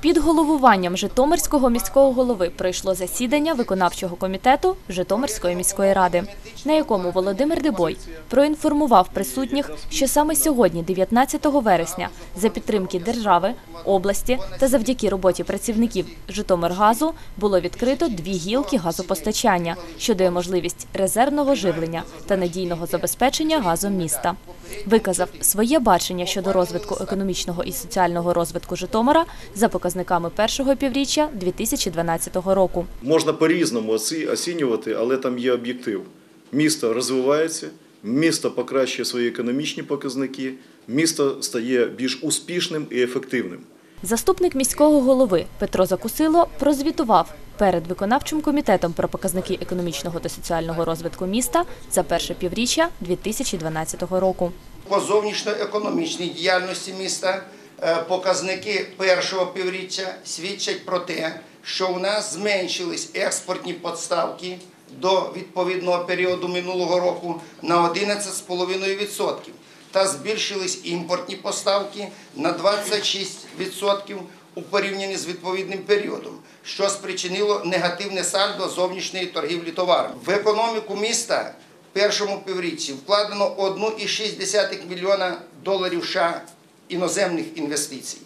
Під головуванням Житомирського міського голови пройшло засідання виконавчого комітету Житомирської міської ради, на якому Володимир Дебой проінформував присутніх, що саме сьогодні, 19 вересня, за підтримки держави, області та завдяки роботі працівників Житомиргазу було відкрито дві гілки газопостачання, що дає можливість резервного живлення та надійного забезпечення газом міста. Виказав своє бачення щодо розвитку економічного і соціального розвитку Житомира за показниками першого півріччя 2012 року. Можна по-різному оцінювати, але там є об'єктив. Місто розвивається, місто покращує свої економічні показники, місто стає більш успішним і ефективним. Заступник міського голови Петро Закусило прозвітував перед виконавчим комітетом про показники економічного та соціального розвитку міста за перше півріччя 2012 року. по зовнішньоекономічній діяльності міста е, показники першого півріччя свідчать про те, що у нас зменшились експортні поставки до відповідного періоду минулого року на 11,5% та збільшились імпортні поставки на 26% у порівнянні з відповідним періодом, що спричинило негативне сальдо зовнішньої торгівлі товарами. В економіку міста в першому півріччі вкладено 1,6 мільйона доларів США іноземних інвестицій.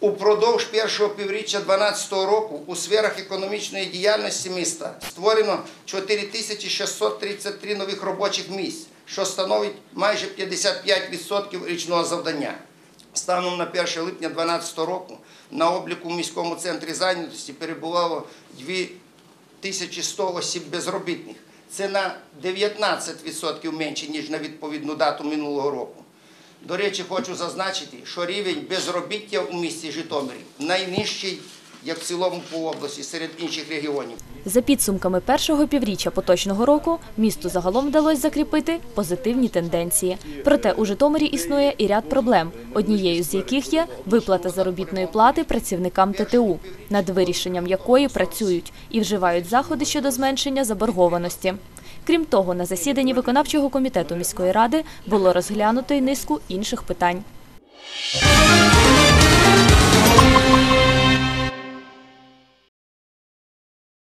Упродовж першого півріччя 2012 року у сферах економічної діяльності міста створено 4633 нових робочих місць, що становить майже 55% річного завдання. Станом на 1 липня 2012 року на обліку в міському центрі зайнятості перебувало 2100 осіб безробітних. Це на 19% менше, ніж на відповідну дату минулого року. До речі, хочу зазначити, що рівень безробіття у місті Житомирі найнижчий, як в цілому по області, серед інших регіонів. За підсумками першого півріччя поточного року місту загалом вдалося закріпити позитивні тенденції. Проте у Житомирі існує і ряд проблем, однією з яких є виплата заробітної плати працівникам ТТУ, над вирішенням якої працюють і вживають заходи щодо зменшення заборгованості. Крім того, на засіданні виконавчого комітету міської ради було розглянуто й низку інших питань.